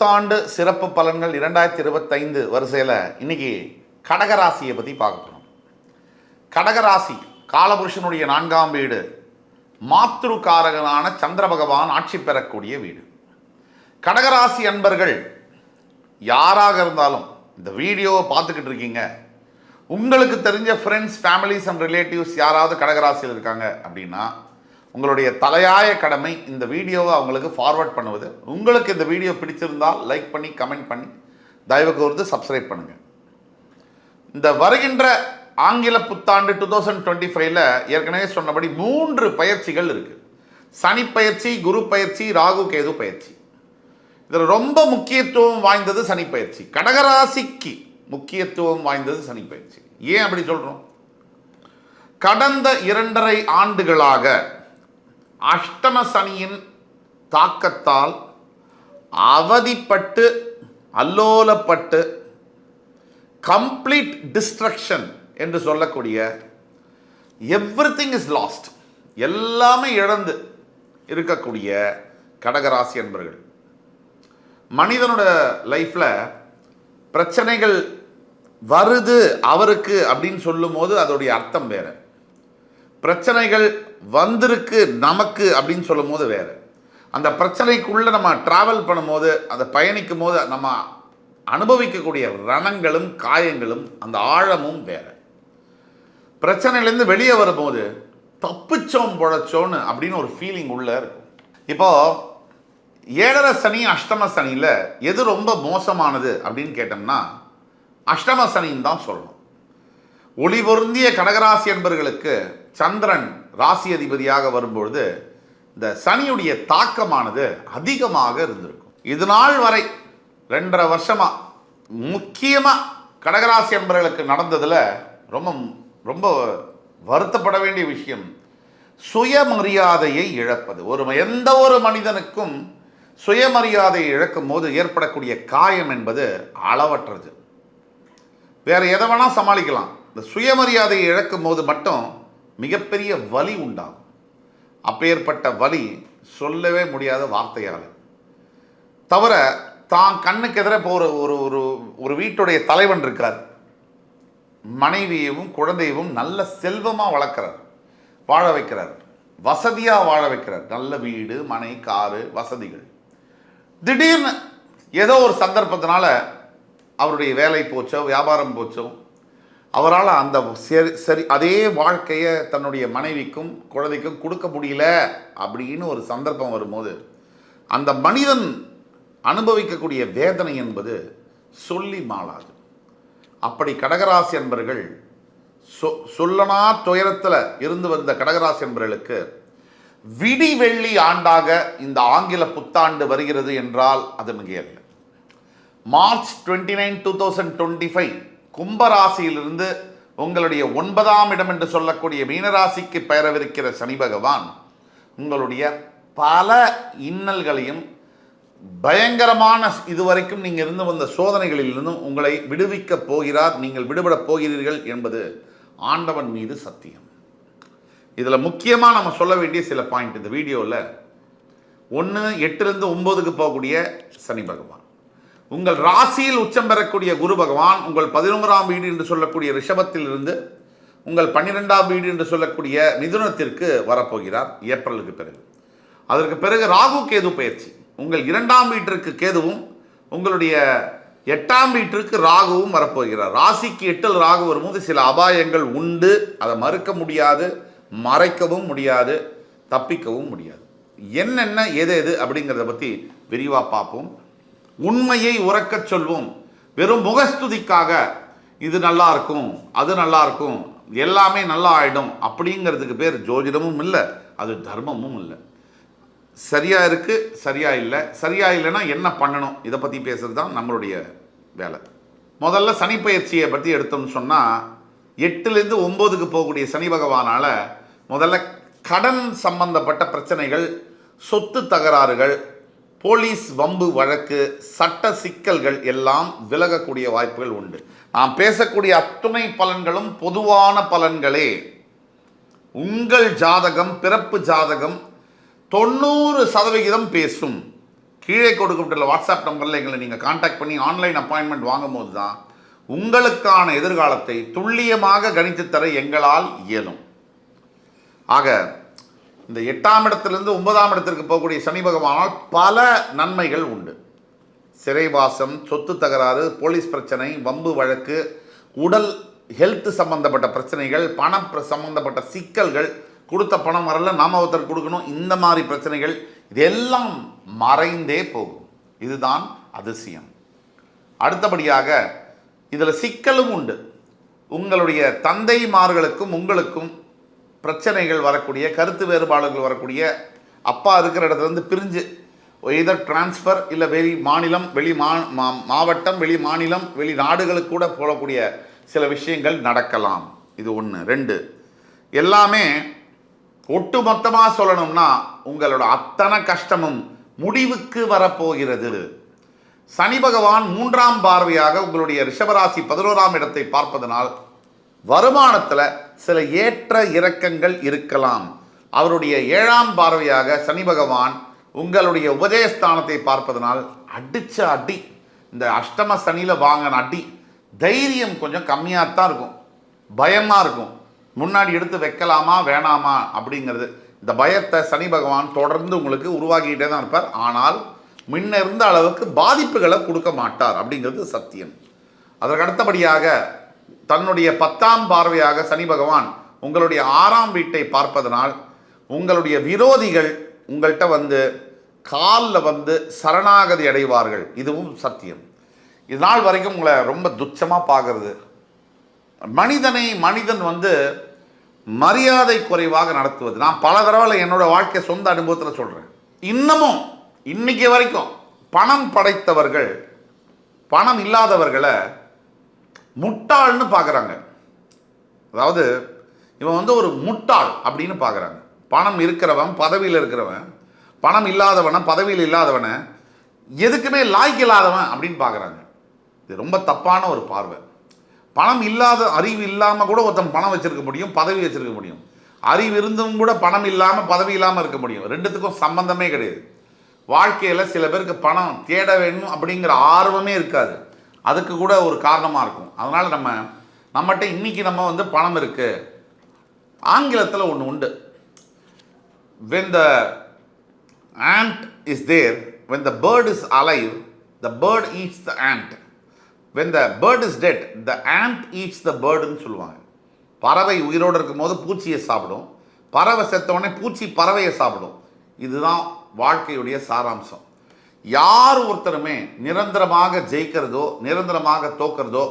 புத்தாண்டு சிறப்பு பலன்கள் இரண்டாயிரத்தி இருபத்தைந்து வரிசையில் இன்னைக்கு கடகராசியை பற்றி பார்க்க போகிறோம் கடகராசி காலபுருஷனுடைய நான்காம் வீடு மாத்ருகாரகனான சந்திர பகவான் ஆட்சி பெறக்கூடிய வீடு. கடகராசி அன்பர்கள் யாராக இருந்தாலும் இந்த வீடியோவை பார்த்துக்கிட்டு இருக்கீங்க. உங்களுக்கு தெரிஞ்ச ஃப்ரெண்ட்ஸ் ஃபேமிலிஸ் அண்ட் ரிலேட்டிவ்ஸ் யாராவது கடகராசியில் இருக்காங்க அப்படின்னா உங்களுடைய தலையாய கடமை இந்த வீடியோவை அவங்களுக்கு ஃபார்வர்ட் பண்ணுவது. உங்களுக்கு இந்த வீடியோ பிடிச்சிருந்தால் லைக் பண்ணி கமெண்ட் பண்ணி தயவு கூர்ந்து சப்ஸ்கிரைப் பண்ணுங்க. இந்த வருகின்ற ஆங்கில புத்தாண்டு டூ தௌசண்ட் டுவெண்ட்டி ஃபைவ்ல ஏற்கனவே சொன்னபடி மூன்று பயிற்சிகள் இருக்கு. சனி பயிற்சி குரு பயிற்சி ராகு கேது பயிற்சி. இதில் ரொம்ப முக்கியத்துவம் வாய்ந்தது சனி பயிற்சி. கடகராசிக்கு முக்கியத்துவம் வாய்ந்தது சனி பயிற்சி. ஏன் அப்படி சொல்றோம்? கடந்த இரண்டரை ஆண்டுகளாக அஷ்டம சனியின் தாக்கத்தால் அவதிப்பட்டு அல்லோலப்பட்டு கம்ப்ளீட் டிஸ்ட்ரக்ஷன் என்று சொல்லக்கூடிய எவ்ரி திங் இஸ் லாஸ்ட் எல்லாமே இழந்து இருக்கக்கூடிய கடகராசி என்பர்கள் மனிதனோட லைஃப்பில் பிரச்சனைகள் வருது அவருக்கு அப்படின்னு சொல்லும்போது அதோடைய அர்த்தம் வேறு. பிரச்சனைகள் வந்திருக்கு நமக்கு அப்படின்னு சொல்லும் போது வேற. அந்த பிரச்சனைக்குள்ளே நம்ம ட்ராவல் பண்ணும்போது அதை பயணிக்கும் போது நம்ம அனுபவிக்கக்கூடிய ரணங்களும் காயங்களும் அந்த ஆழமும் வேறு. பிரச்சனையிலேருந்து வெளியே வரும்போது தப்பிச்சோம் பொழைச்சோன்னு அப்படின்னு ஒரு ஃபீலிங் உள்ள இருக்கும். இப்போது ஏழரை சனி அஷ்டம சனியில் எது ரொம்ப மோசமானது அப்படின்னு கேட்டோம்னா அஷ்டம சனின்னு தான் சொல்லணும். ஒளி பொருந்திய கடகராசி என்பர்களுக்கு சந்திரன் ராசி அதிபதியாக வரும்பொழுது இந்த சனியுடைய தாக்கமானது அதிகமாக இருந்திருக்கும். இது நாள் வரை ரெண்டரை வருஷமாக முக்கியமாக கடகராசி அன்பர்களுக்கு நடந்ததில் ரொம்ப ரொம்ப வருத்தப்பட வேண்டிய விஷயம் சுயமரியாதையை இழப்பது. ஒரு எந்த ஒரு மனிதனுக்கும் சுயமரியாதையை இழக்கும் போது ஏற்படக்கூடிய காயம் என்பது அளவற்றது. வேறு எதை வேணால் சமாளிக்கலாம். இந்த சுயமரியாதையை இழக்கும் போது மட்டும் மிகப்பெரிய வலி உண்டாகும். அப்பேற்பட்ட வலி சொல்லவே முடியாத வார்த்தையால் தவிர தான் கண்ணுக்கு எதிர இப்போ ஒரு ஒரு ஒரு ஒரு வீட்டுடைய தலைவன் இருக்கார். மனைவியவும் குழந்தையவும் நல்ல செல்வமாக வளர்க்குறார். வாழ வைக்கிறார். வசதியாக வாழ வைக்கிறார். நல்ல வீடு மனை காரு வசதிகள். திடீர்னு ஏதோ ஒரு சந்தர்ப்பத்தினால அவருடைய வேலை போச்சோ வியாபாரம் போச்சோ அவரால் அந்த சரி சரி அதே வாழ்க்கையை தன்னுடைய மனைவிக்கும் குழந்தைக்கும் கொடுக்க முடியல அப்படின்னு ஒரு சந்தர்ப்பம் வரும்போது அந்த மனிதன் அனுபவிக்கக்கூடிய வேதனை என்பது சொல்லி மாளாது. அப்படி கடகராசி என்பர்கள் சொ சொல்லனா துயரத்தில் இருந்து வந்த கடகராசி என்பவர்களுக்கு விடி வெள்ளி ஆண்டாக இந்த ஆங்கில புத்தாண்டு வருகிறது என்றால் அது மிகையல்ல. March twenty nine two thousand twenty five கும்பராசியிலிருந்து உங்களுடைய ஒன்பதாம் இடம் என்று சொல்லக்கூடிய மீனராசிக்கு பெயரவிருக்கிற சனி பகவான் உங்களுடைய பல இன்னல்களையும் பயங்கரமான இதுவரைக்கும் நீங்கள் இருந்து வந்த சோதனைகளிலிருந்தும் உங்களை விடுவிக்கப் போகிறார் நீங்கள் விடுபடப் போகிறீர்கள் என்பது ஆண்டவன் மீது சத்தியம். இதில் முக்கியமாக நம்ம சொல்ல வேண்டிய சில பாயிண்ட் இந்த வீடியோவில் ஒன்று எட்டுலேருந்து ஒம்போதுக்கு போகக்கூடிய சனி பகவான். உங்கள் ராசியில் உச்சம் பெறக்கூடிய குரு பகவான் உங்கள் பதினோராம் வீடு என்று சொல்லக்கூடிய ரிஷபத்திலிருந்து உங்கள் பன்னிரெண்டாம் வீடு என்று சொல்லக்கூடிய மிதுனத்திற்கு வரப்போகிறார். ஏப்ரலுக்கு பிறகு. அதற்கு பிறகு ராகு கேது பயிற்சி. உங்கள் இரண்டாம் வீட்டிற்கு கேதுவும் உங்களுடைய எட்டாம் வீட்டிற்கு ராகுவும் வரப்போகிறார். ராசிக்கு எட்டில் ராகு வரும்போது சில அபாயங்கள் உண்டு. அதை மறுக்க முடியாது மறைக்கவும் முடியாது தப்பிக்கவும் முடியாது. என்னென்ன எது எது அப்படிங்கிறத பற்றி விரிவாக பார்ப்போம். உண்மையை உறக்கச் சொல்வோம். வெறும் முகஸ்துதிக்காக இது நல்லா இருக்கும் அது நல்லா இருக்கும் எல்லாமே நல்லா ஆயிடும் அப்படிங்கிறதுக்கு பேர் ஜோதிடமும் இல்லை அது தர்மமும் இல்லை. சரியாக இருக்கு சரியா இல்லை சரியா இல்லைன்னா என்ன பண்ணணும்? இதை பற்றி பேசுறது தான் நம்மளுடைய வேலை. முதல்ல சனி பயிற்சியை பற்றி எடுத்தோம்னு சொன்னால் எட்டுலேருந்து ஒம்போதுக்கு போகக்கூடிய சனி பகவானால் முதல்ல கடன் சம்பந்தப்பட்ட பிரச்சனைகள் சொத்து தகராறுகள் போலீஸ் வம்பு வழக்கு சட்ட சிக்கல்கள் எல்லாம் விலகக்கூடிய வாய்ப்புகள் உண்டு. நாம் பேசக்கூடிய அத்துணை பலன்களும் பொதுவான பலன்களே. உங்கள் ஜாதகம் பிறப்பு ஜாதகம் தொண்ணூறு சதவிகிதம் பேசும். கீழே கொடுக்கப்பட்டுள்ள வாட்ஸ்அப் நம்பரில் எங்களை நீங்கள் காண்டாக்ட் பண்ணி ஆன்லைன் அப்பாயின்மெண்ட் வாங்கும்போது தான் உங்களுக்கான எதிர்காலத்தை துல்லியமாக கணித்து தர எங்களால் இயலும். ஆக இந்த எட்டாம் இடத்திலிருந்து ஒன்பதாம் இடத்திற்கு போகக்கூடிய சனி பகவானால் பல நன்மைகள் உண்டு. சிறைவாசம் சொத்து தகராறு போலீஸ் பிரச்சனை வம்பு வழக்கு உடல் ஹெல்த் சம்பந்தப்பட்ட பிரச்சனைகள் பண சம்மந்தப்பட்ட சம்பந்தப்பட்ட சிக்கல்கள் கொடுத்த பணம் வரல நாம ஒருத்தர் கொடுக்கணும் இந்த மாதிரி பிரச்சனைகள் இதெல்லாம் மறைந்தே போகும். இதுதான் அதிசயம். அடுத்தபடியாக இதில் சிக்கலும் உண்டு. உங்களுடைய தந்தைமார்களுக்கும் உங்களுக்கும் பிரச்சனைகள் வரக்கூடிய கருத்து வேறுபாடுகள் வரக்கூடிய அப்பா இருக்கிற இடத்துலேருந்து பிரிஞ்சு எதர் டிரான்ஸ்ஃபர் இல்லை வெளி மாநிலம் வெளி மா மா- மாவட்டம் வெளி மாநிலம் வெளி நாடுகளுக்கு கூட போகக்கூடிய சில விஷயங்கள் நடக்கலாம். இது ஒன்று ரெண்டு எல்லாமே ஒட்டு மொத்தமாக சொல்லணும்னா உங்களோட அத்தனை கஷ்டமும் முடிவுக்கு வரப்போகிறது. சனி பகவான் மூன்றாம் பார்வையாக உங்களுடைய ரிஷபராசி பதினோராம் இடத்தை பார்ப்பதனால் வருமானத்தில் சில ஏற்ற இறக்கங்கள் இருக்கலாம். அவருடைய ஏழாம் பார்வையாக சனி பகவான் உங்களுடைய உபதேஸ்தானத்தை பார்ப்பதனால் அடித்த அடி இந்த அஷ்டம சனியில் வாங்கின அடி தைரியம் கொஞ்சம் கம்மியாக தான் இருக்கும். பயமாக இருக்கும். முன்னாடி எடுத்து வைக்கலாமா வேணாமா அப்படிங்கிறது. இந்த பயத்தை சனி பகவான் தொடர்ந்து உங்களுக்கு உருவாக்கிட்டே தான் இருப்பார். ஆனால் முன்ன இருந்த அளவுக்கு பாதிப்புகளை கொடுக்க மாட்டார் அப்படிங்கிறது சத்தியம். அதற்கு அடுத்தபடியாக தன்னுடைய பத்தாம் பார்வையாக சனி பகவான் உங்களுடைய ஆறாம் வீட்டை பார்ப்பதனால் உங்களுடைய விரோதிகள் உங்கள்கிட்ட வந்து காலில் வந்து சரணாகதி அடைவார்கள். இதுவும் சத்தியம். இது நாள் வரைக்கும் உங்களை ரொம்ப துச்சமாக பார்க்கறது. மனிதனை மனிதன் வந்து மரியாதை குறைவாக நடத்துவது. நான் பல தடவை என்னோட வாழ்க்கை சொந்த அனுபவத்தில் சொல்கிறேன் இன்னமும் இன்னைக்கு வரைக்கும் பணம் படைத்தவர்கள் பணம் இல்லாதவர்களை முட்டாள்னு பார்க்குறாங்க. அதாவது இவன் வந்து ஒரு முட்டாள் அப்படின்னு பார்க்குறாங்க. பணம் இருக்கிறவன் பதவியில் இருக்கிறவன் பணம் இல்லாதவனை பதவியில் இல்லாதவனை எதுக்குமே லாய்க்கு இல்லாதவன் அப்படின்னு பார்க்குறாங்க. இது ரொம்ப தப்பான ஒரு பார்வை. பணம் இல்லாத அறிவு இல்லாமல் கூட ஒருத்தன் பணம் வச்சுருக்க முடியும் பதவி வச்சுருக்க முடியும். அறிவு இருந்தும் கூட பணம் இல்லாமல் பதவி இல்லாமல் இருக்க முடியும். ரெண்டுத்துக்கும் சம்பந்தமே கிடையாது. வாழ்க்கையில் சில பேருக்கு பணம் தேட வேணும் அப்படிங்கிற ஆர்வமே இருக்காது. அதுக்கு கூட ஒரு காரணமாக இருக்கும். அதனால் நம்ம நம்மகிட்ட இன்றைக்கி நம்ம வந்து பணம் இருக்குது ஆங்கிலத்தில் ஒன்று உண்டு. When the ant is there when the bird is alive the bird eats the ant when the bird is dead the ant eats the பேர்டுன்னு சொல்லுவாங்க. பறவை உயிரோடு இருக்கும்போது பூச்சியை சாப்பிடும். பறவை செத்த உடனே பூச்சி பறவையை சாப்பிடும். இதுதான் வாழ்க்கையுடைய சாராம்சம். யார் ஒருத்தருமே நிரந்தரமாக ஜெயிக்கிறதோ நிரந்தரமாக தோக்கிறதோ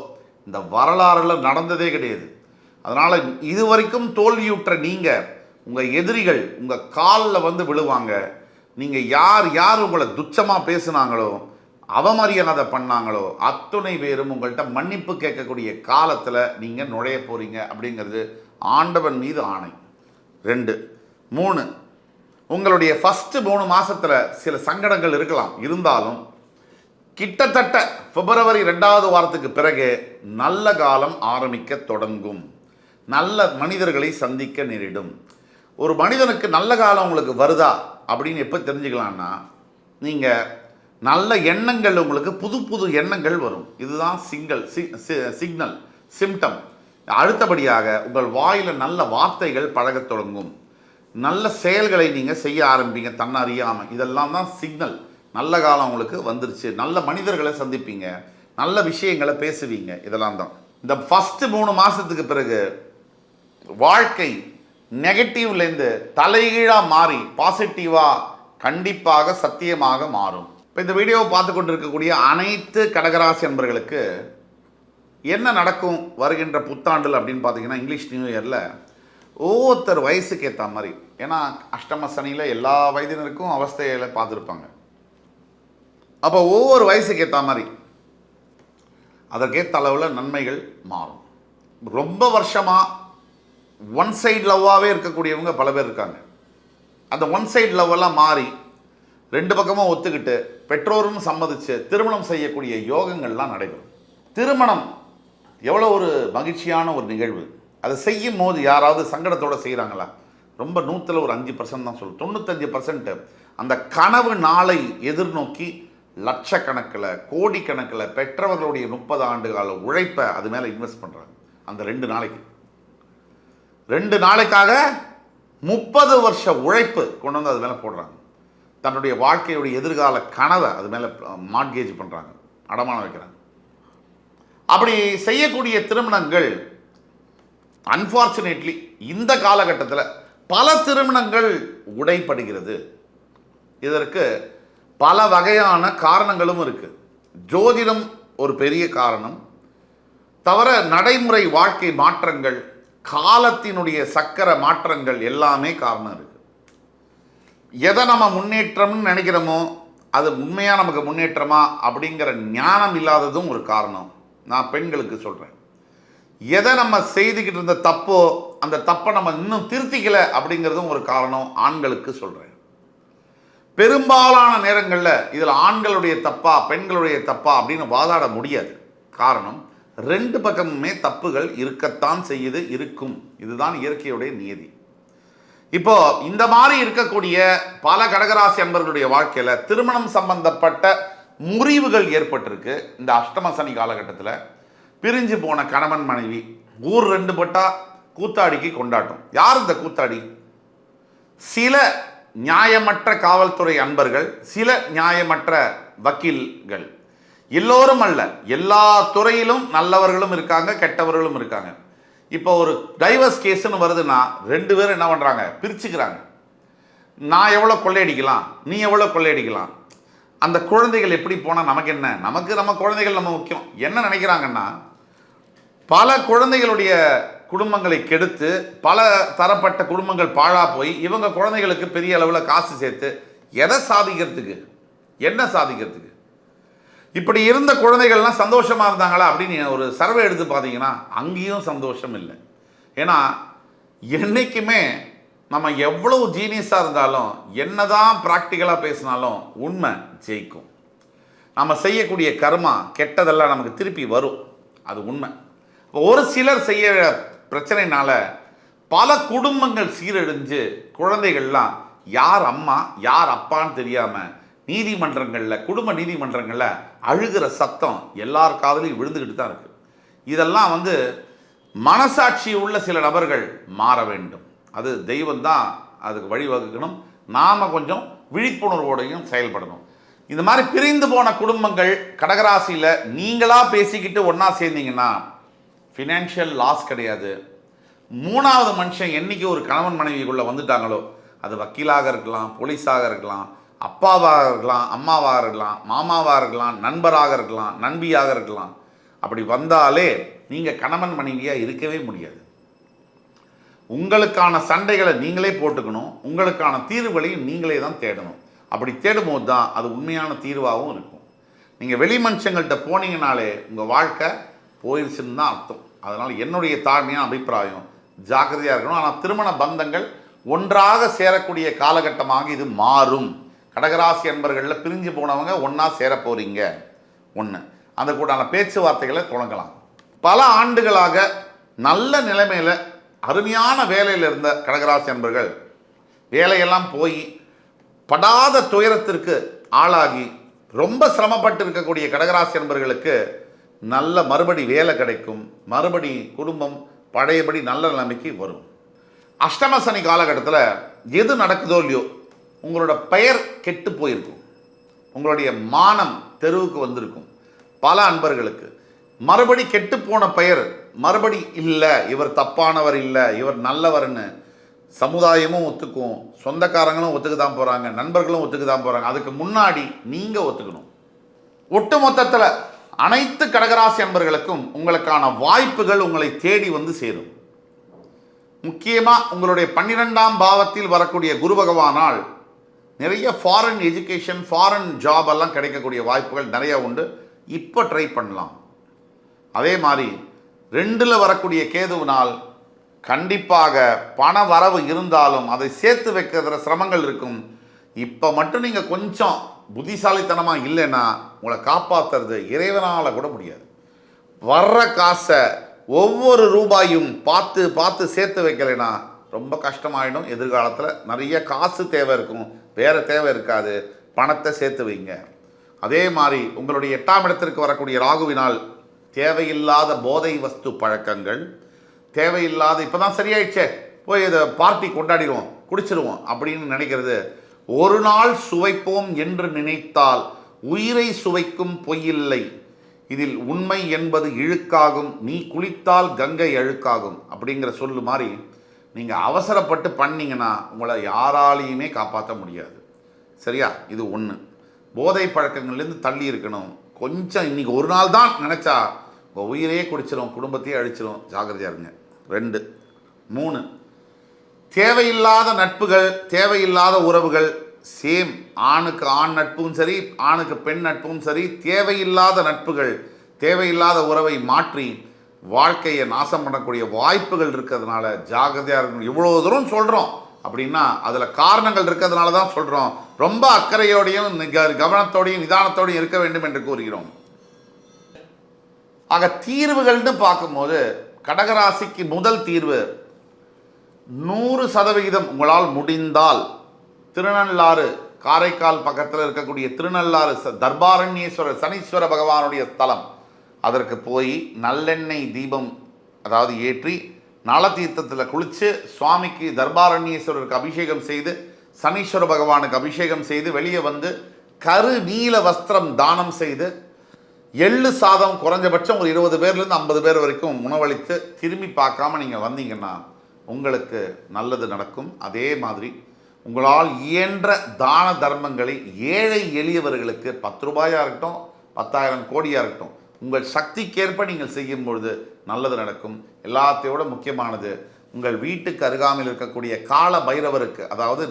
இந்த வரலாறுல நடந்ததே கிடையாது. அதனால் இதுவரைக்கும் தோல்வியுற்ற நீங்கள் உங்கள் எதிரிகள் உங்கள் காலில் வந்து விழுவாங்க. நீங்கள் யார் யார் உங்களை துச்சமாக பேசுனாங்களோ அவமரியாதை பண்ணாங்களோ அத்துணை பேரும் உங்கள்கிட்ட மன்னிப்பு கேட்கக்கூடிய காலத்தில் நீங்கள் நுழைய போகிறீங்க அப்படிங்கிறது ஆண்டவன் மீது ஆணை. ரெண்டு. மூணு உங்களுடைய ஃபஸ்ட்டு மூணு மாதத்தில் சில சங்கடங்கள் இருக்கலாம். இருந்தாலும் கிட்டத்தட்ட பிப்ரவரி ரெண்டாவது வாரத்துக்கு பிறகு நல்ல காலம் ஆரம்பிக்க தொடங்கும். நல்ல மனிதர்களை சந்திக்க நேரிடும். ஒரு மனிதனுக்கு நல்ல காலம் உங்களுக்கு வருதா அப்படின்னு எப்போ தெரிஞ்சுக்கலாம்னா நீங்கள் நல்ல எண்ணங்கள் உங்களுக்கு புது புது எண்ணங்கள் வரும். இதுதான் சிங்கல் சிக்னல் சிம்டம். அடுத்தபடியாக உங்கள் வாயில் நல்ல வார்த்தைகள் பழகத் தொடங்கும். நல்ல செயல்களை நீங்கள் செய்ய ஆரம்பிங்க தன்னறியாமல் இதெல்லாம் தான் சிக்னல் நல்ல காலம் உங்களுக்கு வந்துருச்சு. நல்ல மனிதர்களை சந்திப்பீங்க. நல்ல விஷயங்களை பேசுவீங்க. இதெல்லாம் தான். இந்த ஃபஸ்ட்டு மூணு மாதத்துக்கு பிறகு வாழ்க்கை நெகட்டிவ்லேருந்து தலைகீழாக மாறி பாசிட்டிவாக கண்டிப்பாக சத்தியமாக மாறும். இப்போ இந்த வீடியோவை பார்த்து கொண்டிருக்கக்கூடிய அனைத்து கடகராசி நண்பர்களுக்கு என்ன நடக்கும் வருகின்ற புத்தாண்டில் அப்படின்னு பார்த்தீங்கன்னா இங்கிலீஷ் நியூ இயரில் ஒவ்வொருத்தர் வயசுக்கு ஏற்ற மாதிரி. ஏன்னா அஷ்டம சனியில் எல்லா வயதினருக்கும் அவஸ்தையில் பார்த்துருப்பாங்க. அப்போ ஒவ்வொரு வயசுக்கு ஏற்ற மாதிரி. அதற்கேற்ற அளவில் நன்மைகள் மாறும். ரொம்ப வருஷமாக ஒன் சைடு லவ்வாகவே இருக்கக்கூடியவங்க பல பேர் இருக்காங்க. அந்த ஒன் சைடு லவ் எல்லாம் மாறி ரெண்டு பக்கமும் ஒத்துக்கிட்டு பெற்றோரும் சம்மதித்து திருமணம் செய்யக்கூடிய யோகங்கள்லாம் நடைபெறும். திருமணம் எவ்வளோ ஒரு மகிழ்ச்சியான ஒரு நிகழ்வு. அதை செய்யும் போது யாராவது சங்கடத்தோட செய்கிறாங்களா ரொம்ப நூற்றில் ஒரு அஞ்சு பர்சன்ட் தான் சொல்லுவோம் தொண்ணூத்தஞ்சு பர்சன்ட்டு அந்த கனவு நாளை எதிர்நோக்கி லட்சக்கணக்கில் கோடிக்கணக்கில் பெற்றவர்களுடைய முப்பது ஆண்டு கால உழைப்பை அது மேலே இன்வெஸ்ட் பண்ணுறாங்க அந்த ரெண்டு நாளைக்கு. ரெண்டு நாளைக்காக முப்பது வருஷ உழைப்பு கொண்டு வந்து அது மேலே போடுறாங்க. தன்னுடைய வாழ்க்கையுடைய எதிர்கால கனவை அது மேலே மாட்கேஜ் பண்ணுறாங்க அடமானம் வைக்கிறாங்க. அப்படி செய்யக்கூடிய திருமணங்கள் அன்ஃபார்ச்சுனேட்லி இந்த காலகட்டத்தில் பல திருமணங்கள் உடைப்படுகிறது இதற்கு பல வகையான காரணங்களும் இருக்குது ஜோதிடம் ஒரு பெரிய காரணம். தவிர நடைமுறை வாழ்க்கை மாற்றங்கள் காலத்தினுடைய சக்கர மாற்றங்கள் எல்லாமே காரணம் இருக்குது எதை நம்ம முன்னேற்றம்னு நினைக்கிறோமோ அது உண்மையாக நமக்கு முன்னேற்றமா அப்படிங்கிற ஞானம் இல்லாததும் ஒரு காரணம். நான் பெண்களுக்கு சொல்கிறேன் எதை நம்ம செய்துக்கிட்டு இருந்த தப்போ அந்த தப்பை நம்ம இன்னும் திருத்திக்கல அப்படிங்கிறதும் ஒரு காரணம் ஆண்களுக்கு சொல்கிறேன் பெரும்பாலான நேரங்களில் இதில் ஆண்களுடைய தப்பா பெண்களுடைய தப்பா அப்படின்னு வாதாட முடியாது. காரணம் ரெண்டு பக்கமுமே தப்புகள் இருக்கத்தான் செய்யுது இருக்கும். இதுதான் இயற்கையுடைய நியதி இப்போ இந்த மாதிரி இருக்கக்கூடிய பல கடகராசி அன்பர்களுடைய வாழ்க்கையில் திருமணம் சம்பந்தப்பட்ட முறிவுகள் ஏற்பட்டிருக்கு. இந்த அஷ்டம சனி காலகட்டத்தில் பிரிஞ்சு போன கணவன் மனைவி ஊர் ரெண்டு பட்டா கூத்தாடிக்கு கொண்டாட்டம். யார் இந்த கூத்தாடி? சில நியாயமற்ற காவல்துறை அன்பர்கள் சில நியாயமற்ற வக்கீல்கள். எல்லோரும் அல்ல எல்லா துறையிலும் நல்லவர்களும் இருக்காங்க கெட்டவர்களும் இருக்காங்க. இப்போ ஒரு டைவர்ஸ் கேஸ்னு வருதுன்னா ரெண்டு பேரும் என்ன பண்ணுறாங்க பிரிச்சுக்கிறாங்க. நான் எவ்வளோ கொள்ளையடிக்கலாம்? நீ எவ்வளோ கொள்ளையடிக்கலாம்? அந்த குழந்தைகள் எப்படி போனால் நமக்கு என்ன? நமக்கு நம்ம குழந்தைகள் நம்ம முக்கியம். என்ன நினைக்கிறாங்கன்னா பல குழந்தைகளுடைய குடும்பங்களை கெடுத்து பல தரப்பட்ட குடும்பங்கள் பாழா போய் இவங்க குழந்தைகளுக்கு பெரிய அளவில் காசு சேர்த்து எதை சாதிக்கிறதுக்கு? என்ன சாதிக்கிறதுக்கு? இப்படி இருந்த குழந்தைகள்லாம் சந்தோஷமாக இருந்தாங்களா அப்படின்னு ஒரு சர்வே எடுத்து பார்த்தீங்கன்னா அங்கேயும் சந்தோஷம் இல்லை. ஏன்னா என்னைக்குமே நம்ம எவ்வளவு ஜீனியஸாக இருந்தாலும் என்னதான் ப்ராக்டிக்கலாக பேசினாலும் உண்மை ஜெயிக்கும். நம்ம செய்யக்கூடிய கர்மா கெட்டதெல்லாம் நமக்கு திருப்பி வரும். அது உண்மை. ஒரு சிலர் செய்ய பிரச்சனைனால பல குடும்பங்கள் சீரழிஞ்சு குழந்தைகள்லாம் யார் அம்மா யார் அப்பான்னு தெரியாமல் நீதிமன்றங்களில் குடும்ப நீதிமன்றங்களில் அழுகிற சத்தம் எல்லார் காதலையும் விழுந்துக்கிட்டு தான் இருக்குது இதெல்லாம் வந்து மனசாட்சி உள்ள சில நபர்கள் மாற வேண்டும். அது தெய்வம் தான் அதுக்கு வழிவகுக்கணும் நாம் கொஞ்சம் விழிப்புணர்வோடையும் செயல்படணும். இந்த மாதிரி பிரிந்து போன குடும்பங்கள் கடகராசியில் நீங்களாக பேசிக்கிட்டு ஒன்றா சேர்ந்தீங்கன்னா ஃபினான்ஷியல் லாஸ் கிடையாது. மூணாவது மனுஷன் என்றைக்கு ஒரு கணவன் மனைவிக்குள்ளே வந்துட்டாங்களோ அது வக்கீலாக இருக்கலாம் போலீஸாக இருக்கலாம் அப்பாவாக இருக்கலாம் அம்மாவாக இருக்கலாம் மாமாவாக இருக்கலாம் நண்பராக இருக்கலாம் நண்பியாக இருக்கலாம். அப்படி வந்தாலே நீங்கள் கணவன் மனைவியாக இருக்கவே முடியாது. உங்களுக்கான சண்டைகளை நீங்களே போட்டுக்கணும் உங்களுக்கான தீர்வுகளையும் நீங்களே தான் தேடணும். அப்படி தேடும்போது தான் அது உண்மையான தீர்வாகவும் இருக்கும். நீங்கள் வெளி மனுஷங்கள்கிட்ட போனீங்கனாலே உங்கள் வாழ்க்கை போயிடுச்சுன்னு தான் அர்த்தம். அதனால் என்னுடைய தாழ்மையான அபிப்பிராயம். ஜாக்கிரதையாக இருக்கணும். ஆனால் திருமண பந்தங்கள் ஒன்றாக சேரக்கூடிய காலகட்டமாக இது மாறும். கடகராசி என்பர்களில் பிரிஞ்சு போனவங்க ஒன்றா சேர போகிறீங்க ஒன்று அந்த கூடான பேச்சுவார்த்தைகளை தொடங்கலாம். பல ஆண்டுகளாக நல்ல நிலைமையில் அருமையான வேலையில் இருந்த கடகராசி அன்பர்கள் வேலையெல்லாம் போய் படாத துயரத்திற்கு ஆளாகி ரொம்ப சிரமப்பட்டு இருக்கக்கூடிய கடகராசி அன்பர்களுக்கு நல்ல மறுபடி வேலை கிடைக்கும். மறுபடி குடும்பம் பழையபடி நல்ல நிலைமைக்கு வரும். அஷ்டம சனி காலகட்டத்தில் எது நடக்குதோ இல்லையோ உங்களோட பெயர் கெட்டு போயிருக்கும். உங்களுடைய மானம் தெருவுக்கு வந்திருக்கும். பல அன்பர்களுக்கு மறுபடி கெட்டு போன பெயர் மறுபடி இல்லை இவர் தப்பானவர் இல்லை இவர் நல்லவர்னு சமுதாயமும் ஒத்துக்கும். சொந்தக்காரங்களும் ஒத்துக்க தான் போகிறாங்க நண்பர்களும் ஒத்துக்க தான் போகிறாங்க அதுக்கு முன்னாடி நீங்கள் ஒத்துக்கணும். ஒட்டு மொத்தத்தில் அனைத்து கடகராசி அன்பர்களுக்கும் உங்களுக்கான வாய்ப்புகள் உங்களை தேடி வந்து சேரும். முக்கியமாக உங்களுடைய பன்னிரெண்டாம் பாவத்தில் வரக்கூடிய குரு பகவானால் நிறைய ஃபாரின் எஜுகேஷன் ஃபாரின் ஜாப் எல்லாம் கிடைக்கக்கூடிய வாய்ப்புகள் நிறைய உண்டு. இப்போ ட்ரை பண்ணலாம். அதே மாதிரி ரெண்டில் வரக்கூடிய கேதுவினால் கண்டிப்பாக பண வரவு இருந்தாலும் அதை சேர்த்து வைக்கிற சிரமங்கள் இருக்கும். இப்போ மட்டும் நீங்கள் கொஞ்சம் புத்திசாலித்தனமாக இல்லைன்னா உங்களை காப்பாற்றுறது இறைவனால் கூட முடியாது. வர்ற காசை ஒவ்வொரு ரூபாயும் பார்த்து பார்த்து சேர்த்து வைக்கலைன்னா ரொம்ப கஷ்டமாயிடும். எதிர்காலத்தில் நிறைய காசு தேவை இருக்கும். வேறு தேவை இருக்காது. பணத்தை சேர்த்து வைங்க. அதே மாதிரி உங்களுடைய எட்டாம் இடத்திற்கு வரக்கூடிய ராகுவினால் தேவையில்லாத போதை வஸ்து பழக்கங்கள் தேவையில்லாத இப்போ தான் சரியாயிடுச்சே போய் இதை பார்ட்டி கொண்டாடிடுவோம் குடிச்சிருவோம் அப்படின்னு நினைக்கிறது ஒரு நாள் சுவைப்போம் என்று நினைத்தால் உயிரை சுவைக்கும் பொய்யில்லை. இதில் உண்மை என்பது இழுக்காகும். நீ குளித்தால் கங்கை அழுக்காகும். அப்படிங்கிற சொல்லு மாதிரி நீங்கள் அவசரப்பட்டு பண்ணீங்கன்னா உங்களை யாராலையுமே காப்பாற்ற முடியாது. சரியா? இது ஒன்று போதை பழக்கங்கள்லேருந்து தள்ளி இருக்கணும். கொஞ்சம் இன்னைக்கு ஒரு நாள் தான் நினச்சா உங்கள் உயிரையே குடிச்சிடும் குடும்பத்தையே அழிச்சிடும் ஜாக்கிரதையா இருங்க. ரெண்டு. மூணு. தேவையில்லாத நட்புகள் தேவையில்லாத உறவுகள் சேம் ஆணுக்கு ஆண் நட்பும் சரி ஆணுக்கு பெண் நட்பும் சரி தேவையில்லாத நட்புகள் தேவையில்லாத உறவை மாற்றி வாழ்க்கையை நாசம் பண்ணக்கூடிய வாய்ப்புகள் இருக்கிறதுனால ஜாகிரதையாக இருக்கணும். இவ்வளோ தூரம் சொல்கிறோம் அப்படின்னா அதில் காரணங்கள் இருக்கிறதுனால தான் சொல்கிறோம் ரொம்ப அக்கறையோடையும் கவனத்தோடையும் நிதானத்தோடையும் இருக்க வேண்டும் என்று கூறுகிறோம். ஆக தீர்வுகள்னு பார்க்கும்போது கடகராசிக்கு முதல் தீர்வு நூறு சதவிகிதம் உங்களால் முடிந்தால் திருநள்ளாறு காரைக்கால் பக்கத்தில் இருக்கக்கூடிய திருநள்ளாறு ச- தர்பாரண்யேஸ்வரர் சனீஸ்வர பகவானுடைய ஸ்தலம் அதற்கு போய் நல்லெண்ணெய் தீபம் அதாவது ஏற்றி நலதீர்த்தத்தில் குளித்து சுவாமிக்கு தர்பாரண்யேஸ்வரருக்கு அபிஷேகம் செய்து சனீஸ்வர பகவானுக்கு அபிஷேகம் செய்து வெளியே வந்து கரு நீல வஸ்திரம் தானம் செய்து எள்ளு சாதம் குறைஞ்சபட்சம் ஒரு இருபது பேர்லேருந்து ஐம்பது பேர் வரைக்கும் உணவளித்து திரும்பி பார்க்காம நீங்கள் வந்தீங்கன்னா உங்களுக்கு நல்லது நடக்கும். அதே மாதிரி உங்களால் இயன்ற தான தர்மங்களை ஏழை எளியவர்களுக்கு பத்து ரூபாயாக இருக்கட்டும் பத்தாயிரம் கோடியாக இருக்கட்டும் உங்கள் சக்திக்கேற்ப நீங்கள் செய்யும் பொழுது நல்லது நடக்கும். எல்லாத்தையோட முக்கியமானது உங்கள் வீட்டுக்கு அருகாமையில் இருக்கக்கூடிய கால பைரவருக்கு அதாவது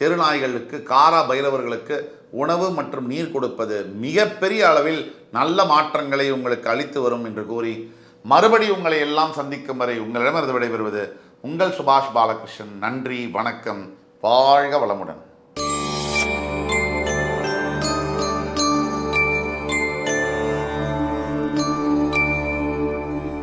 தெருநாய்களுக்கு காரா பைரவர்களுக்கு உணவு மற்றும் நீர் கொடுப்பது மிகப்பெரிய அளவில் நல்ல மாற்றங்களை உங்களுக்கு அளித்து வரும் என்று கூறி மறுபடி உங்களை எல்லாம் சந்திக்கும் வரை உங்களிடமிருந்து விடைபெறுவது உங்கள் சுபாஷ் பாலகிருஷ்ணன். நன்றி வணக்கம். வாழ்க வளமுடன்.